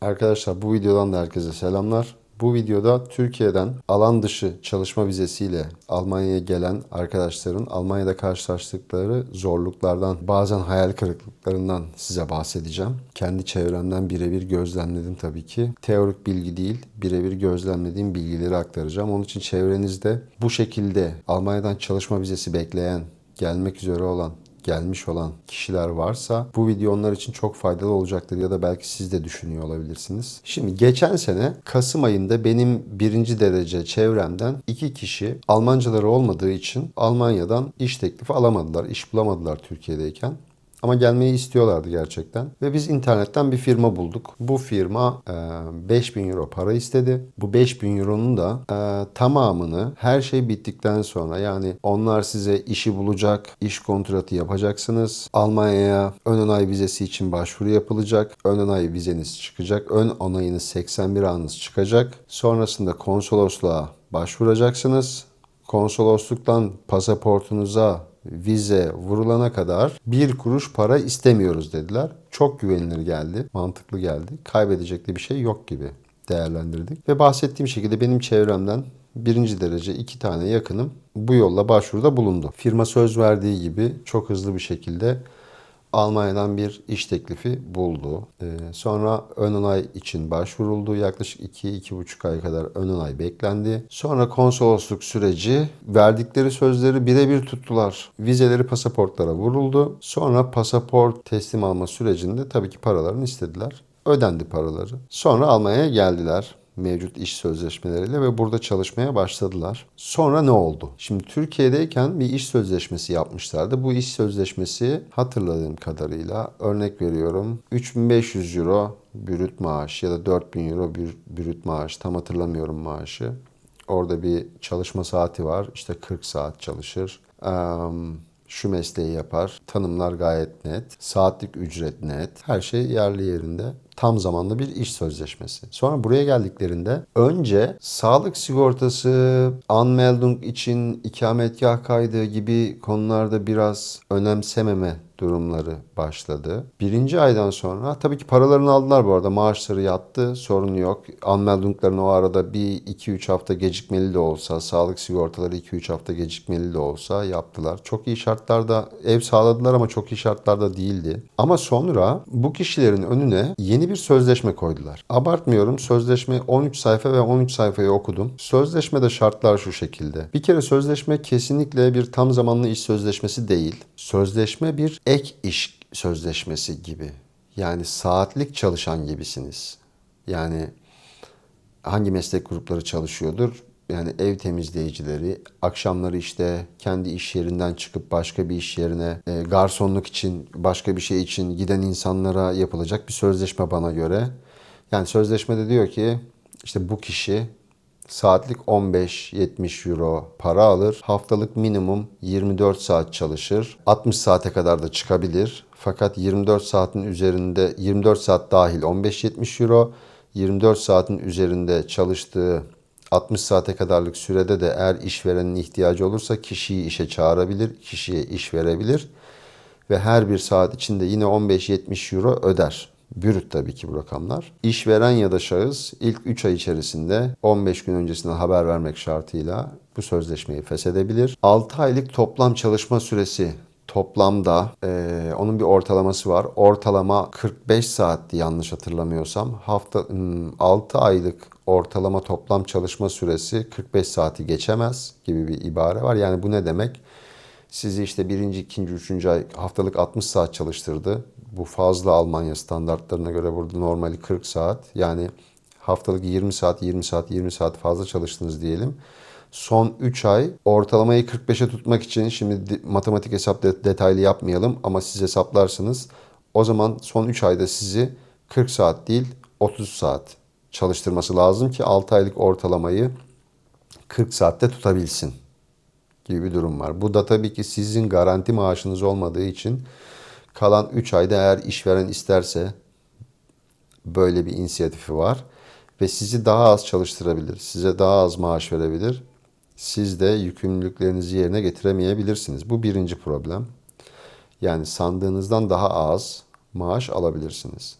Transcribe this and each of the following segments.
Arkadaşlar bu videodan da herkese selamlar. Bu videoda Türkiye'den alan dışı çalışma vizesiyle Almanya'ya gelen arkadaşların Almanya'da karşılaştıkları zorluklardan, bazen hayal kırıklıklarından size bahsedeceğim. Kendi çevremden birebir gözlemledim tabii ki. Teorik bilgi değil, birebir gözlemlediğim bilgileri aktaracağım. Onun için çevrenizde bu şekilde Almanya'dan çalışma vizesi bekleyen, gelmek üzere olan gelmiş olan kişiler varsa bu video onlar için çok faydalı olacaktır ya da belki siz de düşünüyor olabilirsiniz. Şimdi geçen sene Kasım ayında benim birinci derece çevremden iki kişi Almancaları olmadığı için Almanya'dan iş teklifi alamadılar, iş bulamadılar Türkiye'deyken. Ama gelmeyi istiyorlardı gerçekten. Ve biz internetten bir firma bulduk. Bu firma e, 5000 euro para istedi. Bu 5000 euronun da e, tamamını her şey bittikten sonra yani onlar size işi bulacak, iş kontratı yapacaksınız. Almanya'ya ön onay vizesi için başvuru yapılacak. Ön onay vizeniz çıkacak. Ön onayınız 81 anınız çıkacak. Sonrasında konsolosluğa başvuracaksınız. Konsolosluktan pasaportunuza vize vurulana kadar bir kuruş para istemiyoruz dediler. Çok güvenilir geldi, mantıklı geldi. Kaybedecek de bir şey yok gibi değerlendirdik. Ve bahsettiğim şekilde benim çevremden birinci derece iki tane yakınım bu yolla başvuruda bulundu. Firma söz verdiği gibi çok hızlı bir şekilde Almanya'dan bir iş teklifi buldu. Ee, sonra ön onay için başvuruldu. Yaklaşık 2-2,5 ay kadar ön onay beklendi. Sonra konsolosluk süreci verdikleri sözleri birebir tuttular. Vizeleri pasaportlara vuruldu. Sonra pasaport teslim alma sürecinde tabii ki paralarını istediler. Ödendi paraları. Sonra Almanya'ya geldiler mevcut iş sözleşmeleriyle ve burada çalışmaya başladılar. Sonra ne oldu? Şimdi Türkiye'deyken bir iş sözleşmesi yapmışlardı. Bu iş sözleşmesi hatırladığım kadarıyla örnek veriyorum 3500 euro bürüt maaş ya da 4000 euro bürüt maaş tam hatırlamıyorum maaşı. Orada bir çalışma saati var. İşte 40 saat çalışır. Şu mesleği yapar. Tanımlar gayet net. Saatlik ücret net. Her şey yerli yerinde. Tam zamanlı bir iş sözleşmesi. Sonra buraya geldiklerinde önce sağlık sigortası, anmeldung için ikametgah kaydı gibi konularda biraz önemsememe durumları başladı. Birinci aydan sonra tabii ki paralarını aldılar bu arada. Maaşları yattı. Sorun yok. Anmeldunglarını o arada bir 2-3 hafta gecikmeli de olsa, sağlık sigortaları 2-3 hafta gecikmeli de olsa yaptılar. Çok iyi şartlarda ev sağladılar ama çok iyi şartlarda değildi. Ama sonra bu kişilerin önüne yeni bir sözleşme koydular. Abartmıyorum. Sözleşme 13 sayfa ve 13 sayfayı okudum. Sözleşmede şartlar şu şekilde. Bir kere sözleşme kesinlikle bir tam zamanlı iş sözleşmesi değil. Sözleşme bir ek iş sözleşmesi gibi. Yani saatlik çalışan gibisiniz. Yani hangi meslek grupları çalışıyordur? Yani ev temizleyicileri, akşamları işte kendi iş yerinden çıkıp başka bir iş yerine e, garsonluk için, başka bir şey için giden insanlara yapılacak bir sözleşme bana göre. Yani sözleşmede diyor ki işte bu kişi saatlik 15-70 euro para alır. Haftalık minimum 24 saat çalışır. 60 saate kadar da çıkabilir. Fakat 24 saatin üzerinde 24 saat dahil 15-70 euro. 24 saatin üzerinde çalıştığı 60 saate kadarlık sürede de eğer işverenin ihtiyacı olursa kişiyi işe çağırabilir, kişiye iş verebilir ve her bir saat içinde yine 15-70 euro öder. Bürüt tabii ki bu rakamlar. İşveren ya da şahıs ilk 3 ay içerisinde 15 gün öncesinden haber vermek şartıyla bu sözleşmeyi feshedebilir. 6 aylık toplam çalışma süresi toplamda e, onun bir ortalaması var. Ortalama 45 saatti yanlış hatırlamıyorsam. Hafta 6 aylık ortalama toplam çalışma süresi 45 saati geçemez gibi bir ibare var. Yani bu ne demek? Sizi işte birinci, ikinci, üçüncü ay haftalık 60 saat çalıştırdı. Bu fazla Almanya standartlarına göre burada normali 40 saat. Yani haftalık 20 saat, 20 saat, 20 saat fazla çalıştınız diyelim. Son 3 ay ortalamayı 45'e tutmak için şimdi matematik hesap detaylı yapmayalım ama siz hesaplarsınız. O zaman son 3 ayda sizi 40 saat değil 30 saat çalıştırması lazım ki 6 aylık ortalamayı 40 saatte tutabilsin gibi bir durum var. Bu da tabii ki sizin garanti maaşınız olmadığı için kalan 3 ayda eğer işveren isterse böyle bir inisiyatifi var ve sizi daha az çalıştırabilir. Size daha az maaş verebilir. Siz de yükümlülüklerinizi yerine getiremeyebilirsiniz. Bu birinci problem. Yani sandığınızdan daha az maaş alabilirsiniz.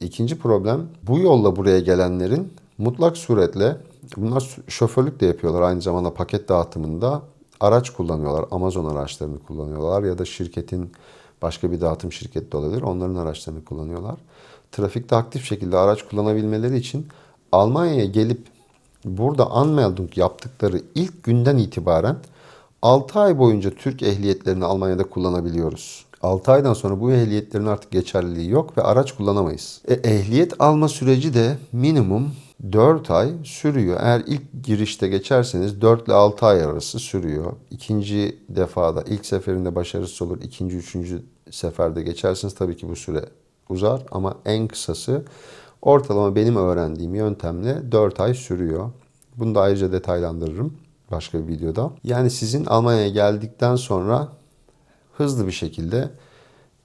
İkinci problem bu yolla buraya gelenlerin mutlak suretle bunlar şoförlük de yapıyorlar aynı zamanda paket dağıtımında araç kullanıyorlar. Amazon araçlarını kullanıyorlar ya da şirketin başka bir dağıtım şirketi de olabilir. Onların araçlarını kullanıyorlar. Trafikte aktif şekilde araç kullanabilmeleri için Almanya'ya gelip burada anmeldung yaptıkları ilk günden itibaren 6 ay boyunca Türk ehliyetlerini Almanya'da kullanabiliyoruz. 6 aydan sonra bu ehliyetlerin artık geçerliliği yok ve araç kullanamayız. E, ehliyet alma süreci de minimum 4 ay sürüyor. Eğer ilk girişte geçerseniz 4 ile 6 ay arası sürüyor. İkinci defada, ilk seferinde başarısız olur. ikinci, üçüncü seferde geçerseniz tabii ki bu süre uzar. Ama en kısası ortalama benim öğrendiğim yöntemle 4 ay sürüyor. Bunu da ayrıca detaylandırırım başka bir videoda. Yani sizin Almanya'ya geldikten sonra hızlı bir şekilde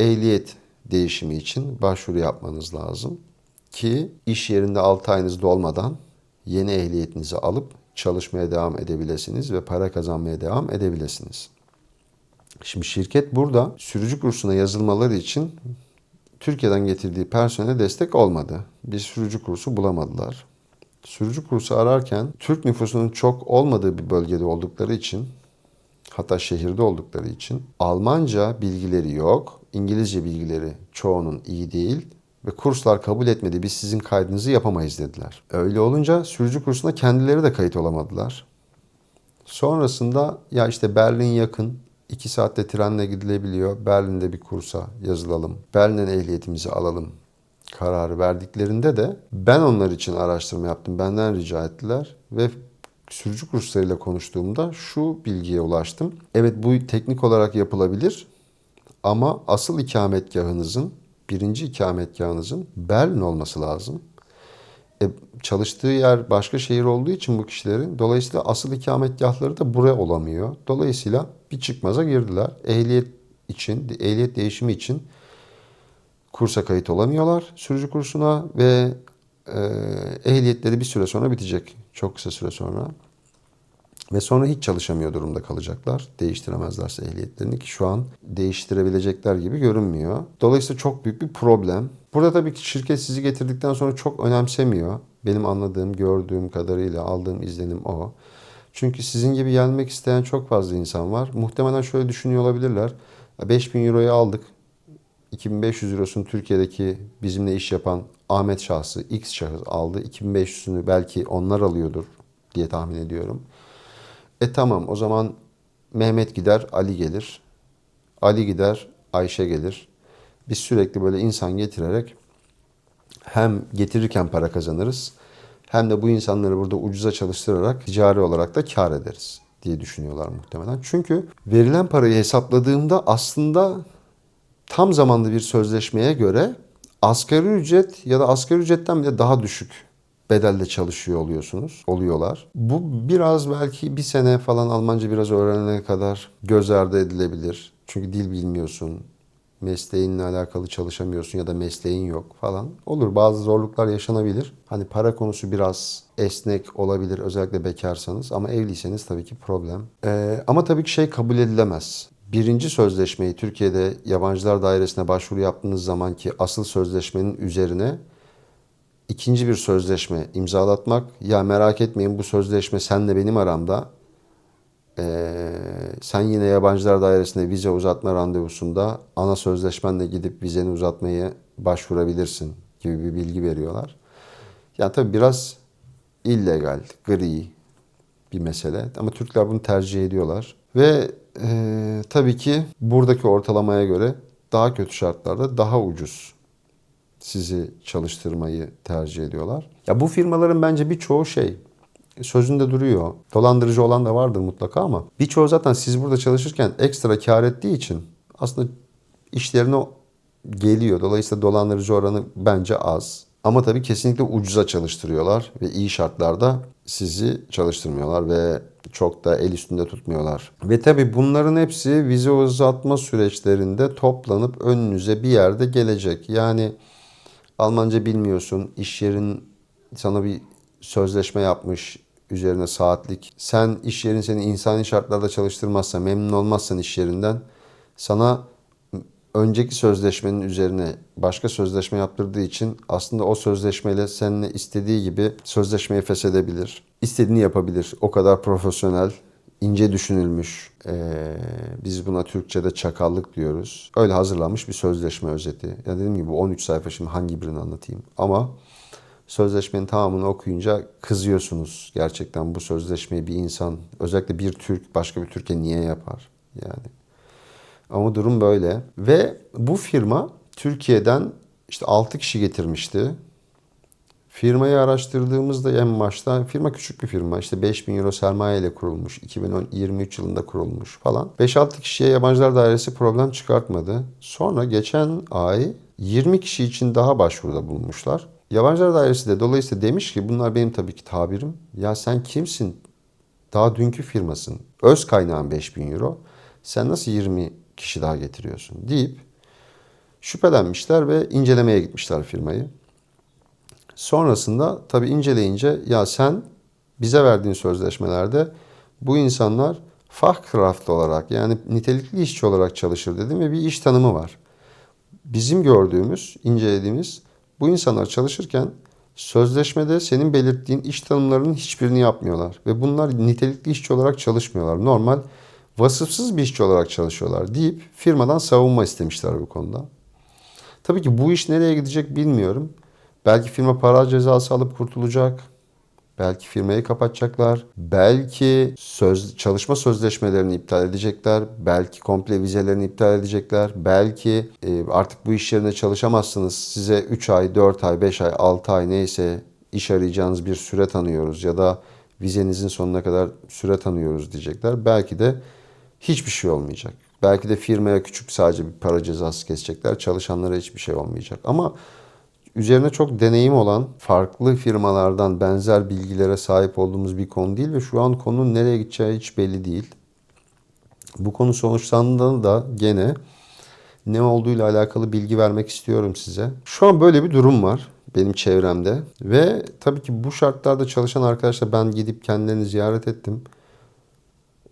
ehliyet değişimi için başvuru yapmanız lazım. Ki iş yerinde 6 ayınız dolmadan yeni ehliyetinizi alıp çalışmaya devam edebilirsiniz ve para kazanmaya devam edebilirsiniz. Şimdi şirket burada sürücü kursuna yazılmaları için Türkiye'den getirdiği personele destek olmadı. Bir sürücü kursu bulamadılar. Sürücü kursu ararken Türk nüfusunun çok olmadığı bir bölgede oldukları için hatta şehirde oldukları için Almanca bilgileri yok. İngilizce bilgileri çoğunun iyi değil ve kurslar kabul etmedi. Biz sizin kaydınızı yapamayız dediler. Öyle olunca sürücü kursuna kendileri de kayıt olamadılar. Sonrasında ya işte Berlin yakın. 2 saatte trenle gidilebiliyor. Berlin'de bir kursa yazılalım. Berlin'den ehliyetimizi alalım kararı verdiklerinde de ben onlar için araştırma yaptım. Benden rica ettiler ve sürücü kurslarıyla konuştuğumda şu bilgiye ulaştım. Evet bu teknik olarak yapılabilir ama asıl ikametgahınızın, birinci ikametgahınızın Berlin olması lazım. E, çalıştığı yer başka şehir olduğu için bu kişilerin dolayısıyla asıl ikametgahları da buraya olamıyor. Dolayısıyla bir çıkmaza girdiler. Ehliyet için, ehliyet değişimi için kursa kayıt olamıyorlar sürücü kursuna ve ehliyetleri bir süre sonra bitecek. Çok kısa süre sonra. Ve sonra hiç çalışamıyor durumda kalacaklar. Değiştiremezlerse ehliyetlerini ki şu an değiştirebilecekler gibi görünmüyor. Dolayısıyla çok büyük bir problem. Burada tabii ki şirket sizi getirdikten sonra çok önemsemiyor. Benim anladığım, gördüğüm kadarıyla aldığım izlenim o. Çünkü sizin gibi gelmek isteyen çok fazla insan var. Muhtemelen şöyle düşünüyor olabilirler. 5000 euroyu aldık. 2500 eurosunu Türkiye'deki bizimle iş yapan Ahmet şahsı, X şahıs aldı. 2500'ünü belki onlar alıyordur diye tahmin ediyorum. E tamam o zaman Mehmet gider, Ali gelir. Ali gider, Ayşe gelir. Biz sürekli böyle insan getirerek hem getirirken para kazanırız hem de bu insanları burada ucuza çalıştırarak ticari olarak da kar ederiz diye düşünüyorlar muhtemelen. Çünkü verilen parayı hesapladığımda aslında tam zamanlı bir sözleşmeye göre asgari ücret ya da asgari ücretten bile daha düşük bedelde çalışıyor oluyorsunuz, oluyorlar. Bu biraz belki bir sene falan Almanca biraz öğrenene kadar göz ardı edilebilir. Çünkü dil bilmiyorsun, mesleğinle alakalı çalışamıyorsun ya da mesleğin yok falan. Olur bazı zorluklar yaşanabilir. Hani para konusu biraz esnek olabilir özellikle bekarsanız ama evliyseniz tabii ki problem. Ee, ama tabii ki şey kabul edilemez birinci sözleşmeyi Türkiye'de yabancılar dairesine başvuru yaptığınız zaman ki asıl sözleşmenin üzerine ikinci bir sözleşme imzalatmak. Ya merak etmeyin bu sözleşme senle benim aramda. Ee, sen yine yabancılar dairesine vize uzatma randevusunda ana sözleşmenle gidip vizeni uzatmayı başvurabilirsin gibi bir bilgi veriyorlar. Yani tabii biraz illegal, gri bir mesele. Ama Türkler bunu tercih ediyorlar. Ve e, tabii ki buradaki ortalamaya göre daha kötü şartlarda daha ucuz sizi çalıştırmayı tercih ediyorlar. Ya bu firmaların bence birçoğu şey sözünde duruyor. Dolandırıcı olan da vardır mutlaka ama birçoğu zaten siz burada çalışırken ekstra kar ettiği için aslında işlerine geliyor. Dolayısıyla dolandırıcı oranı bence az. Ama tabii kesinlikle ucuza çalıştırıyorlar ve iyi şartlarda sizi çalıştırmıyorlar ve çok da el üstünde tutmuyorlar. Ve tabii bunların hepsi vize uzatma süreçlerinde toplanıp önünüze bir yerde gelecek. Yani Almanca bilmiyorsun, iş yerin sana bir sözleşme yapmış üzerine saatlik. Sen iş yerin seni insani şartlarda çalıştırmazsa, memnun olmazsan iş yerinden sana önceki sözleşmenin üzerine başka sözleşme yaptırdığı için aslında o sözleşmeyle seninle istediği gibi sözleşmeyi feshedebilir. İstediğini yapabilir. O kadar profesyonel, ince düşünülmüş. Ee, biz buna Türkçe'de çakallık diyoruz. Öyle hazırlanmış bir sözleşme özeti. Ya dediğim gibi 13 sayfa şimdi hangi birini anlatayım. Ama sözleşmenin tamamını okuyunca kızıyorsunuz. Gerçekten bu sözleşmeyi bir insan, özellikle bir Türk başka bir Türkiye niye yapar? Yani. Ama durum böyle. Ve bu firma Türkiye'den işte 6 kişi getirmişti. Firmayı araştırdığımızda en başta firma küçük bir firma. İşte 5000 euro sermaye ile kurulmuş. 2023 yılında kurulmuş falan. 5-6 kişiye yabancılar dairesi problem çıkartmadı. Sonra geçen ay 20 kişi için daha başvuruda bulunmuşlar. Yabancılar dairesi de dolayısıyla demiş ki bunlar benim tabii ki tabirim. Ya sen kimsin? Daha dünkü firmasın. Öz kaynağın 5000 euro. Sen nasıl 20 kişi daha getiriyorsun deyip şüphelenmişler ve incelemeye gitmişler firmayı. Sonrasında tabii inceleyince ya sen bize verdiğin sözleşmelerde bu insanlar Fachkraft olarak yani nitelikli işçi olarak çalışır dedim ve bir iş tanımı var. Bizim gördüğümüz, incelediğimiz bu insanlar çalışırken sözleşmede senin belirttiğin iş tanımlarının hiçbirini yapmıyorlar. Ve bunlar nitelikli işçi olarak çalışmıyorlar. Normal vasıfsız bir işçi olarak çalışıyorlar deyip firmadan savunma istemişler bu konuda. Tabii ki bu iş nereye gidecek bilmiyorum. Belki firma para cezası alıp kurtulacak. Belki firmayı kapatacaklar. Belki söz, çalışma sözleşmelerini iptal edecekler. Belki komple vizelerini iptal edecekler. Belki e, artık bu iş yerine çalışamazsınız. Size 3 ay, 4 ay, 5 ay, 6 ay neyse iş arayacağınız bir süre tanıyoruz. Ya da vizenizin sonuna kadar süre tanıyoruz diyecekler. Belki de hiçbir şey olmayacak. Belki de firmaya küçük sadece bir para cezası kesecekler. Çalışanlara hiçbir şey olmayacak. Ama üzerine çok deneyim olan farklı firmalardan benzer bilgilere sahip olduğumuz bir konu değil ve şu an konunun nereye gideceği hiç belli değil. Bu konu sonuçlandığında da gene ne olduğuyla alakalı bilgi vermek istiyorum size. Şu an böyle bir durum var benim çevremde ve tabii ki bu şartlarda çalışan arkadaşlar ben gidip kendilerini ziyaret ettim.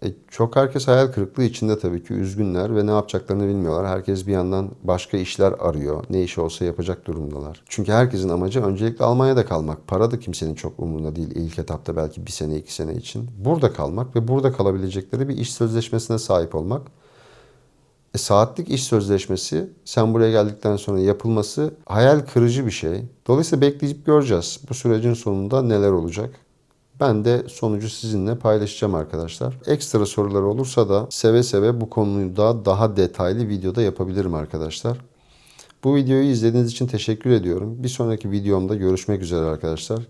E, çok herkes hayal kırıklığı içinde tabii ki üzgünler ve ne yapacaklarını bilmiyorlar. Herkes bir yandan başka işler arıyor. Ne iş olsa yapacak durumdalar. Çünkü herkesin amacı öncelikle Almanya'da kalmak. Para da kimsenin çok umurunda değil ilk etapta belki bir sene iki sene için. Burada kalmak ve burada kalabilecekleri bir iş sözleşmesine sahip olmak. E, saatlik iş sözleşmesi sen buraya geldikten sonra yapılması hayal kırıcı bir şey. Dolayısıyla bekleyip göreceğiz bu sürecin sonunda neler olacak. Ben de sonucu sizinle paylaşacağım arkadaşlar. Ekstra sorular olursa da seve seve bu konuyu da daha detaylı videoda yapabilirim arkadaşlar. Bu videoyu izlediğiniz için teşekkür ediyorum. Bir sonraki videomda görüşmek üzere arkadaşlar.